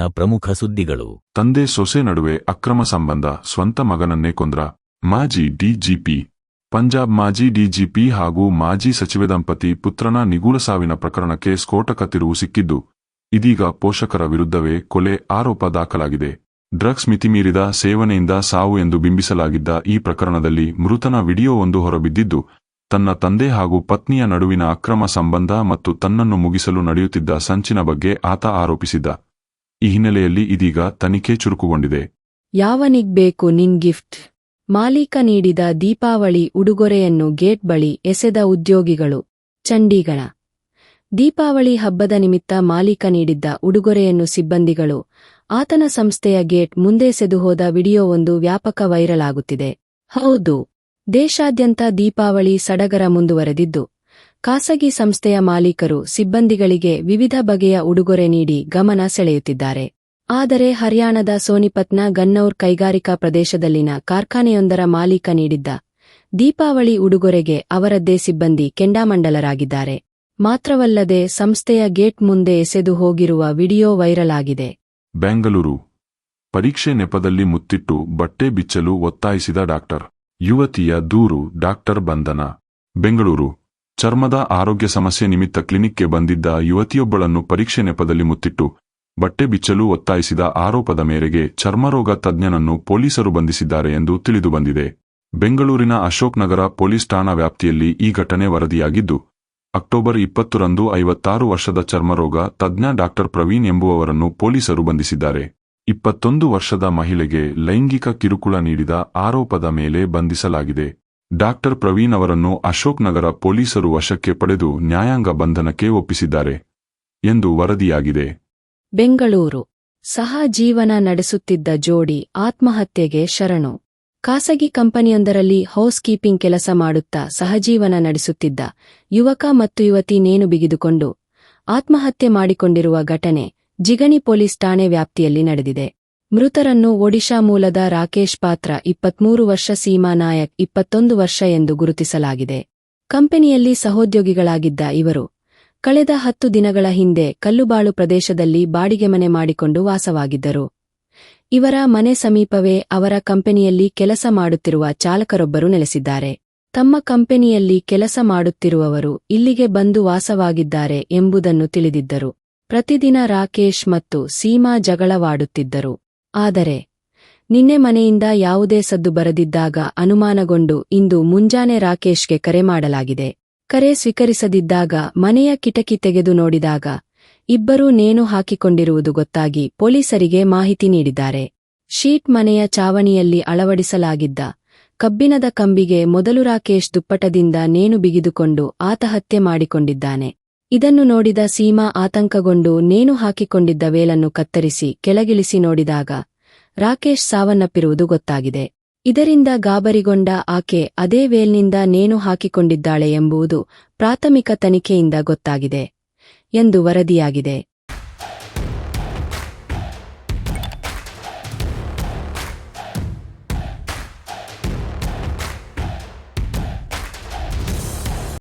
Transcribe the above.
ಇವತ್ತಿನ ಪ್ರಮುಖ ಸುದ್ದಿಗಳು. ತಂದೆ ಸೊಸೆ ನಡುವೆ ಅಕ್ರಮ ಸಂಬಂಧ, ಸ್ವಂತ ಮಗನನ್ನೇ ಕೊಂದ್ರ ಮಾಜಿ ಡಿಜಿಪಿ ಪಂಜಾಬ್ ಮಾಜಿ ಡಿಜಿಪಿ ಹಾಗೂ ಮಾಜಿ ಸಚಿವ ದಂಪತಿ ಪುತ್ರನ ನಿಗೂಢ ಸಾವಿನ ಪ್ರಕರಣಕ್ಕೆ ಸ್ಫೋಟಕ ತಿರುವು ಸಿಕ್ಕಿದ್ದು, ಇದೀಗ ಪೋಷಕರ ವಿರುದ್ಧವೇ ಕೊಲೆ ಆರೋಪ ದಾಖಲಾಗಿದೆ. ಡ್ರಗ್ಸ್ ಮಿತಿಮೀರಿದ ಸೇವನೆಯಿಂದ ಸಾವು ಎಂದು ಬಿಂಬಿಸಲಾಗಿದ್ದ ಈ ಪ್ರಕರಣದಲ್ಲಿ ಮೃತನ ವಿಡಿಯೋವೊಂದು ಹೊರಬಿದ್ದಿದ್ದು, ತನ್ನ ತಂದೆ ಹಾಗೂ ಪತ್ನಿಯ ನಡುವಿನ ಅಕ್ರಮ ಸಂಬಂಧ ಮತ್ತು ತನ್ನನ್ನು ಮುಗಿಸಲು ನಡೆಯುತ್ತಿದ್ದ ಸಂಚಿನ ಬಗ್ಗೆ ಆತ ಆರೋಪಿಸಿದ್ದ. ಈ ಹಿನ್ನೆಲೆಯಲ್ಲಿ ಇದೀಗ ತನಿಖೆ ಚುರುಕುಗೊಂಡಿದೆ. ಯಾವನಿಗ್ ಬೇಕು ನಿನ್ ಗಿಫ್ಟ್? ಮಾಲೀಕ ನೀಡಿದ ದೀಪಾವಳಿ ಉಡುಗೊರೆಯನ್ನು ಗೇಟ್ ಬಳಿ ಎಸೆದ ಉದ್ಯೋಗಿಗಳು, ಚಂಡೀಗಢ. ದೀಪಾವಳಿ ಹಬ್ಬದ ನಿಮಿತ್ತ ಮಾಲೀಕ ನೀಡಿದ್ದ ಉಡುಗೊರೆಯನ್ನು ಸಿಬ್ಬಂದಿಗಳು, ಆತನ ಸಂಸ್ಥೆಯ ಗೇಟ್ ಮುಂದೆ ಸೆದುಹೋದ ವಿಡಿಯೋವೊಂದು ವ್ಯಾಪಕ ವೈರಲ್ ಆಗುತ್ತಿದೆ. ಹೌದು, ದೇಶಾದ್ಯಂತ ದೀಪಾವಳಿ ಸಡಗರ ಮುಂದುವರೆದಿದ್ದು. ಖಾಸಗಿ ಸಂಸ್ಥೆಯ ಮಾಲೀಕರು ಸಿಬ್ಬಂದಿಗಳಿಗೆ ವಿವಿಧ ಬಗೆಯ ಉಡುಗೊರೆ ನೀಡಿ ಗಮನ ಸೆಳೆಯುತ್ತಿದ್ದಾರೆ. ಆದರೆ ಹರ್ಯಾಣದ ಸೋನಿಪತ್ನ ಗನ್ನೌರ್ ಕೈಗಾರಿಕಾ ಪ್ರದೇಶದಲ್ಲಿನ ಕಾರ್ಖಾನೆಯೊಂದರ ಮಾಲೀಕ ನೀಡಿದ್ದ ದೀಪಾವಳಿ ಉಡುಗೊರೆಗೆ ಅವರದ್ದೇ ಸಿಬ್ಬಂದಿ ಕೆಂಡಾಮಂಡಲರಾಗಿದ್ದಾರೆ. ಮಾತ್ರವಲ್ಲದೆ ಸಂಸ್ಥೆಯ ಗೇಟ್ ಮುಂದೆ ಎಸೆದು ಹೋಗಿರುವ ವಿಡಿಯೋ ವೈರಲ್ ಆಗಿದೆ. ಬೆಂಗಳೂರು. ಪರೀಕ್ಷೆ ನೆಪದಲ್ಲಿ ಮುತ್ತಿಟ್ಟು ಬಟ್ಟೆ ಬಿಚ್ಚಲು ಒತ್ತಾಯಿಸಿದ ಡಾಕ್ಟರ್. ಯುವತಿಯ ದೂರು ಡಾಕ್ಟರ್ ಬಂಧನ. ಬೆಂಗಳೂರು. ಚರ್ಮದ ಆರೋಗ್ಯ ಸಮಸ್ಯೆ ನಿಮಿತ್ತ ಕ್ಲಿನಿಕ್ಗೆ ಬಂದಿದ್ದ ಯುವತಿಯೊಬ್ಬಳನ್ನು ಪರೀಕ್ಷೆ ನೆಪದಲ್ಲಿ ಮುತ್ತಿಟ್ಟು ಬಟ್ಟೆ ಬಿಚ್ಚಲು ಒತ್ತಾಯಿಸಿದ ಆರೋಪದ ಮೇರೆಗೆ ಚರ್ಮರೋಗ ತಜ್ಞನನ್ನು ಪೊಲೀಸರು ಬಂಧಿಸಿದ್ದಾರೆ ಎಂದು ತಿಳಿದುಬಂದಿದೆ ಬೆಂಗಳೂರಿನ ಅಶೋಕ್ ನಗರ ಪೊಲೀಸ್ ಠಾಣಾ ವ್ಯಾಪ್ತಿಯಲ್ಲಿ ಈ ಘಟನೆ ವರದಿಯಾಗಿದ್ದು, ಅಕ್ಟೋಬರ್ ಇಪ್ಪತ್ತರಂದು ಐವತ್ತಾರು ವರ್ಷದ ಚರ್ಮರೋಗ ತಜ್ಞ ಡಾಕ್ಟರ್ ಪ್ರವೀಣ್ ಎಂಬುವವರನ್ನು ಪೊಲೀಸರು ಬಂಧಿಸಿದ್ದಾರೆ. ಇಪ್ಪತ್ತೊಂದು ವರ್ಷದ ಮಹಿಳೆಗೆ ಲೈಂಗಿಕ ಕಿರುಕುಳ ನೀಡಿದ ಆರೋಪದ ಮೇಲೆ ಬಂಧಿಸಲಾಗಿದೆ. ಡಾಕ್ಟರ್ ಪ್ರವೀಣ್ ಅವರನ್ನು ಅಶೋಕ್ ನಗರ ಪೊಲೀಸರು ವಶಕ್ಕೆ ಪಡೆದು ನ್ಯಾಯಾಂಗ ಬಂಧನಕ್ಕೆ ಒಪ್ಪಿಸಿದ್ದಾರೆ ಎಂದು ವರದಿಯಾಗಿದೆ. ಬೆಂಗಳೂರು. ಸಹ ಜೀವನ ನಡೆಸುತ್ತಿದ್ದ ಜೋಡಿ ಆತ್ಮಹತ್ಯೆಗೆ ಶರಣು. ಖಾಸಗಿ ಕಂಪನಿಯೊಂದರಲ್ಲಿ ಹೌಸ್ ಕೀಪಿಂಗ್ ಕೆಲಸ ಮಾಡುತ್ತಾ ಸಹಜೀವನ ನಡೆಸುತ್ತಿದ್ದ ಯುವಕ ಮತ್ತು ಯುವತಿ ನೇಣು ಬಿಗಿದುಕೊಂಡು ಆತ್ಮಹತ್ಯೆ ಮಾಡಿಕೊಂಡಿರುವ ಘಟನೆ ಜಿಗಣಿ ಪೊಲೀಸ್ ಠಾಣೆ ವ್ಯಾಪ್ತಿಯಲ್ಲಿ ನಡೆದಿದೆ. ಮೃತರನ್ನು ಒಡಿಶಾ ಮೂಲದ ರಾಕೇಶ್ ಪಾತ್ರ ಇಪ್ಪತ್ಮೂರು ವರ್ಷ ಸೀಮಾ ನಾಯಕ್ ಇಪ್ಪತ್ತೊಂದು ವರ್ಷ ಎಂದು ಗುರುತಿಸಲಾಗಿದೆ. ಕಂಪನಿಯಲ್ಲಿ ಸಹೋದ್ಯೋಗಿಗಳಾಗಿದ್ದ ಇವರು, ಕಳೆದ ಹತ್ತು ದಿನಗಳ ಹಿಂದೆ ಕಲ್ಲುಬಾಳು ಪ್ರದೇಶದಲ್ಲಿ ಬಾಡಿಗೆ ಮನೆ ಮಾಡಿಕೊಂಡು ವಾಸವಾಗಿದ್ದರು. ಇವರ ಮನೆ ಸಮೀಪವೇ ಅವರ ಕಂಪನಿಯಲ್ಲಿ ಕೆಲಸ ಮಾಡುತ್ತಿರುವ ಚಾಲಕರೊಬ್ಬರು ನೆಲೆಸಿದ್ದಾರೆ. ತಮ್ಮ ಕಂಪನಿಯಲ್ಲಿ ಕೆಲಸ ಮಾಡುತ್ತಿರುವವರು ಇಲ್ಲಿಗೆ ಬಂದು ವಾಸವಾಗಿದ್ದಾರೆ ಎಂಬುದನ್ನು ತಿಳಿದಿದ್ದರು. ಪ್ರತಿದಿನ ರಾಕೇಶ್ ಮತ್ತು ಸೀಮಾ ಜಗಳವಾಡುತ್ತಿದ್ದರು. ಆದರೆ, ನಿನ್ನೆ ಮನೆಯಿಂದ ಯಾವುದೇ ಸದ್ದು ಬರದಿದ್ದಾಗ ಅನುಮಾನಗೊಂಡು ಇಂದು ಮುಂಜಾನೆ ರಾಕೇಶ್ಗೆ ಕರೆ ಮಾಡಲಾಗಿದೆ. ಕರೆ ಸ್ವೀಕರಿಸದಿದ್ದಾಗ ಮನೆಯ ಕಿಟಕಿ ತೆಗೆದು ನೋಡಿದಾಗ ಇಬ್ಬರೂ ನೇಣು ಹಾಕಿಕೊಂಡಿರುವುದು ಗೊತ್ತಾಗಿ ಪೊಲೀಸರಿಗೆ ಮಾಹಿತಿ ನೀಡಿದ್ದಾರೆ. ಶೀಟ್ ಮನೆಯ ಚಾವಣಿಯಲ್ಲಿ ಅಳವಡಿಸಲಾಗಿದ್ದ ಕಬ್ಬಿಣದ ಕಂಬಿಗೆ ಮೊದಲು ರಾಕೇಶ್ ದುಪ್ಪಟದಿಂದ ನೇಣು ಬಿಗಿದುಕೊಂಡು ಆತಹತ್ಯೆ ಮಾಡಿಕೊಂಡಿದ್ದಾನೆ. ಇದನ್ನು ನೋಡಿದ ಸೀಮಾ ಆತಂಕಗೊಂಡು ನೇಣು ಹಾಕಿಕೊಂಡಿದ್ದ ವೇಲನ್ನು ಕತ್ತರಿಸಿ, ಕೆಳಗಿಳಿಸಿ ನೋಡಿದಾಗ ರಾಕೇಶ್ ಸಾವನ್ನಪ್ಪಿರುವುದು ಗೊತ್ತಾಗಿದೆ. ಇದರಿಂದ ಗಾಬರಿಗೊಂಡ ಆಕೆ ಅದೇ ವೇಲ್ನಿಂದ ನೇಣು ಹಾಕಿಕೊಂಡಿದ್ದಾಳೆ ಎಂಬುದು ಪ್ರಾಥಮಿಕ ತನಿಖೆಯಿಂದ ಗೊತ್ತಾಗಿದೆ ಎಂದು ವರದಿಯಾಗಿದೆ.